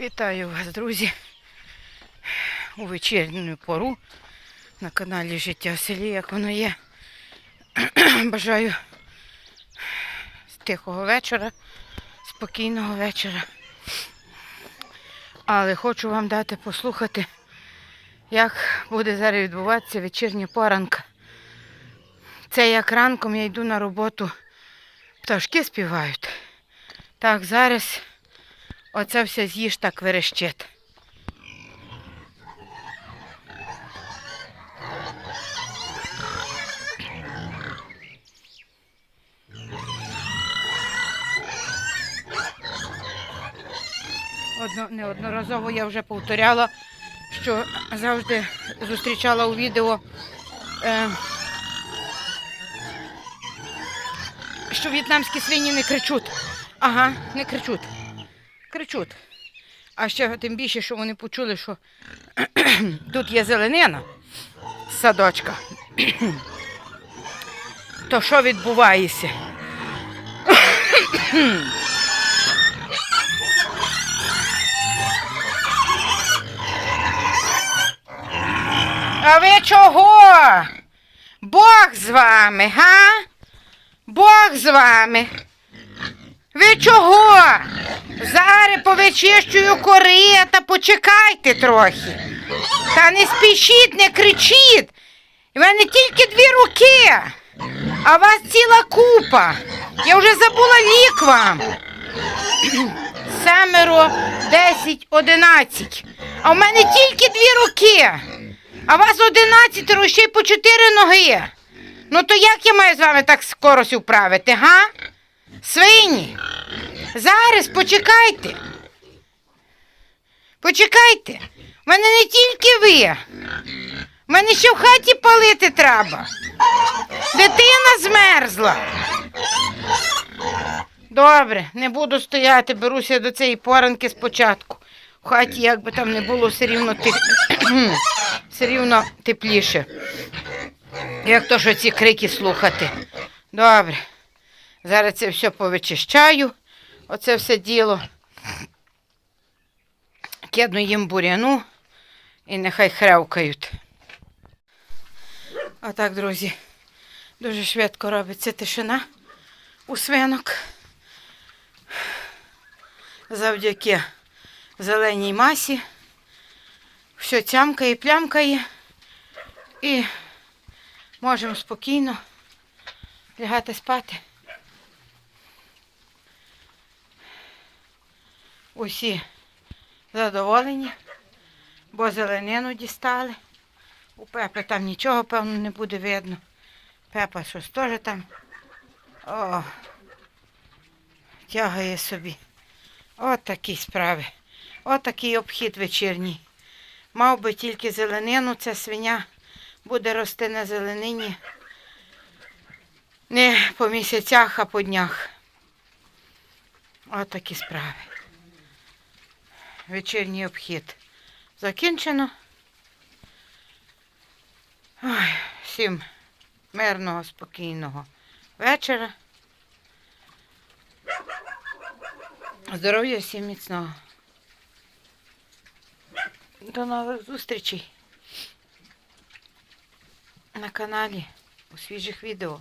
Вітаю вас, друзі, у вечірню пору на каналі Життя в селі, як воно є. Бажаю тихого вечора, спокійного вечора. Але хочу вам дати послухати, як буде зараз відбуватися вечірня поранка. Це як ранком я йду на роботу, пташки співають. Так, зараз оце все з'їж так верещить. Одно, неодноразово я вже повторяла, що завжди зустрічала у відео, е, що в'єтнамські свині не кричуть. Ага, не кричуть. Кричуть. А ще тим більше, що вони почули, що тут є зеленина садочка. То що відбувається? А ви чого? Бог з вами, га? Бог з вами. Ви чого? Зараз повичищую корита, почекайте трохи. Та не спішіть, не кричіть. У мене тільки дві руки, а вас ціла купа. Я вже забула лік вам. Семеро, десять, одинадцять. А в мене тільки дві руки. А вас одинадцятеро ще й по чотири ноги. Ну то як я маю з вами так скоро вправити, га? Свині. Зараз почекайте. Почекайте. У мене не тільки ви. У мене ще в хаті палити треба. Дитина змерзла. Добре, не буду стояти, беруся до цієї поранки спочатку. В хаті, як би там не було, все рівно, тих... все рівно тепліше. Як то що ці крики слухати. Добре. Зараз це все повичищаю. Оце все діло. Кидну їм буряну і нехай хревкають. Отак, друзі, дуже швидко робиться тишина у свинок. Завдяки зеленій масі. Все тямкає, плямкає. І можемо спокійно лягати спати. Усі задоволені, бо зеленину дістали. У Пепи там нічого, певно, не буде видно. Пепа щось теж там о, тягає собі. От такі справи. От такий обхід вечірній. Мав би тільки зеленину, ця свиня буде рости на зеленині не по місяцях, а по днях. От такі справи. Вечірній обхід закінчено. Ой, всім мирного, спокійного вечора. Здоров'я всім міцного. До нових зустрічей на каналі у свіжих відео.